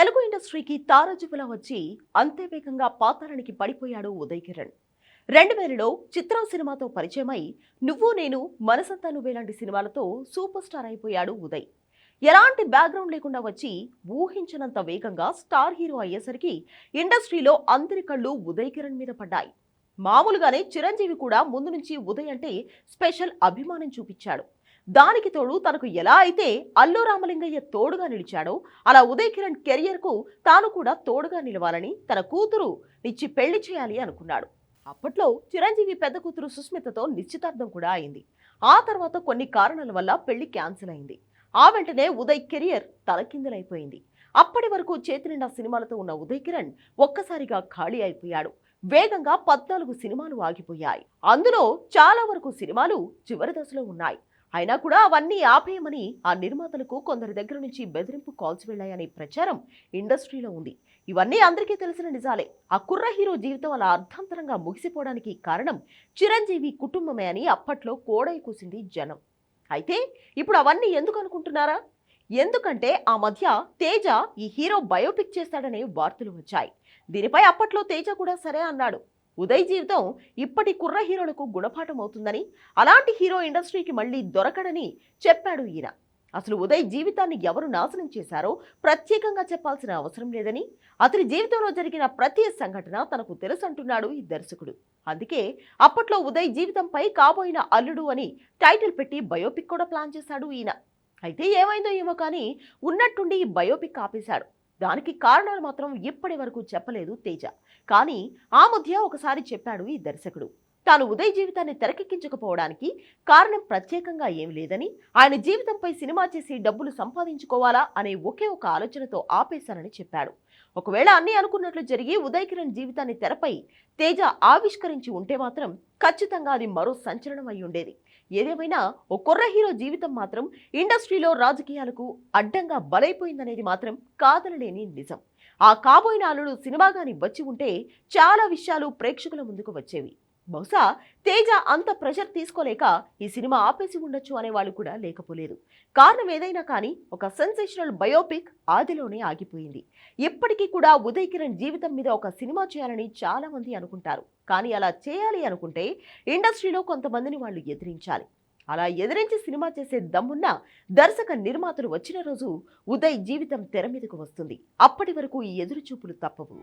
తెలుగు ఇండస్ట్రీకి తారాజుపులా వచ్చి అంతే వేగంగా పాతాళానికి పడిపోయాడు ఉదయ్ కిరణ్ రెండు వేలలో చిత్రం సినిమాతో పరిచయమై నువ్వు నేను మనసంతా నువ్వే లాంటి సినిమాలతో సూపర్ స్టార్ అయిపోయాడు ఉదయ్. ఎలాంటి బ్యాక్గ్రౌండ్ లేకుండా వచ్చి ఊహించనంత వేగంగా స్టార్ హీరో అయ్యేసరికి ఇండస్ట్రీలో అందరి కళ్ళు ఉదయ్ కిరణ్ మీద పడ్డాయి. మామూలుగానే చిరంజీవి కూడా ముందు నుంచి ఉదయ్ అంటే స్పెషల్ అభిమానం చూపించాడు. దానికి తోడు తనకు ఎలా అయితే అల్లు రామలింగయ్య తోడుగా నిలిచాడో అలా ఉదయ్ కిరణ్ కెరియర్కు తాను కూడా తోడుగా నిలవాలని తన కూతురు నిచ్చి పెళ్ళి చేయాలి అనుకున్నాడు. అప్పట్లో చిరంజీవి పెద్ద కూతురు సుస్మితతో నిశ్చితార్థం కూడా అయింది. ఆ తర్వాత కొన్ని కారణాల వల్ల పెళ్ళి క్యాన్సిల్ అయింది. ఆ వెంటనే ఉదయ్ కెరియర్ తలకిందులైపోయింది. అప్పటి వరకు చేతినిండా సినిమాలతో ఉన్న ఉదయ్ కిరణ్ ఒక్కసారిగా ఖాళీ అయిపోయాడు. వేగంగా పద్నాలుగు సినిమాలు ఆగిపోయాయి. అందులో చాలా వరకు సినిమాలు చివరి దశలో ఉన్నాయి. అయినా కూడా అవన్నీ ఆపేయమని ఆ నిర్మాతలకు కొందరి దగ్గర నుంచి బెదిరింపు కాల్స్ వెళ్ళాయనే ప్రచారం ఇండస్ట్రీలో ఉంది. ఇవన్నీ అందరికీ తెలిసిన నిజాలే. ఆ కుర్ర హీరో జీవితం అలా అర్థంతరంగా ముగిసిపోవడానికి కారణం చిరంజీవి కుటుంబమే అని అప్పట్లో కోడై కూసింది జనం. అయితే ఇప్పుడు అవన్నీ ఎందుకు అనుకుంటున్నారా? ఎందుకంటే ఆ మధ్య తేజ ఈ హీరో బయోపిక్ చేస్తాడనే వార్తలు వచ్చాయి. దీనిపై అప్పట్లో తేజ కూడా సరే అన్నాడు. ఉదయ్ జీవితం ఇప్పటి కుర్ర హీరోలకు గుణపాఠం అవుతుందని అలాంటి హీరో ఇండస్ట్రీకి మళ్ళీ దొరకడని చెప్పాడు ఈయన. అసలు ఉదయ్ జీవితాన్ని ఎవరు నాశనం చేశారో ప్రత్యేకంగా చెప్పాల్సిన అవసరం లేదని అతని జీవితంలో జరిగిన ప్రతి సంఘటన తనకు తెలుసంటున్నాడు ఈ దర్శకుడు. అందుకే అప్పట్లో ఉదయ్ జీవితంపై కాబోయిన అల్లుడు అని టైటిల్ పెట్టి బయోపిక్ కూడా ప్లాన్ చేశాడు ఈయన. అయితే ఏమైందో ఏమో కానీ ఉన్నట్టుండి ఈ బయోపిక్ ఆపేశాడు. దానికి కారణాలు మాత్రం ఇప్పటి వరకు చెప్పలేదు తేజ. కానీ ఆ మధ్య ఒకసారి చెప్పాడు ఈ దర్శకుడు. తాను ఉదయ్ జీవితాన్ని తెరకెక్కించకపోవడానికి కారణం ప్రత్యేకంగా ఏమి లేదని ఆయన జీవితంపై సినిమా చేసి డబ్బులు సంపాదించుకోవాలా అనే ఒకే ఒక ఆలోచనతో ఆపేశానని చెప్పాడు. ఒకవేళ అన్నీ అనుకున్నట్లు జరిగి ఉదయ్ కిరణ్ జీవితాన్ని తెరపై తేజ ఆవిష్కరించి ఉంటే మాత్రం ఖచ్చితంగా అది మరో సంచలనం అయి ఉండేది ఏదేమైనా ఓ కుర్ర హీరో జీవితం మాత్రం ఇండస్ట్రీలో రాజకీయాలకు అడ్డంగా బలైపోయిందనేది మాత్రం కాదనలేని నిజం. ఆ కాబోయిన అల్లుడు సినిమాగాని వచ్చి ఉంటే చాలా విషయాలు ప్రేక్షకుల ముందుకు వచ్చేవి. బహుశా తేజ అంత ప్రెషర్ తీసుకోలేక ఈ సినిమా ఆపేసి ఉండొచ్చు అనేవాళ్ళు కూడా లేకపోలేదు. కారణం ఏదైనా కానీ ఒక సెన్సేషనల్ బయోపిక్ ఆదిలోనే ఆగిపోయింది. ఇప్పటికీ కూడా ఉదయ్ కిరణ్ జీవితం మీద ఒక సినిమా చేయాలని చాలామంది అనుకుంటారు. కానీ అలా చేయాలి అనుకుంటే ఇండస్ట్రీలో కొంతమందిని వాళ్ళు ఎదిరించాలి. అలా ఎదిరించి సినిమా చేసే దమ్మున్న దర్శక నిర్మాతలు వచ్చిన రోజు ఉదయ్ జీవితం తెర మీదకు వస్తుంది. అప్పటి వరకు ఈ ఎదురుచూపులు తప్పవు.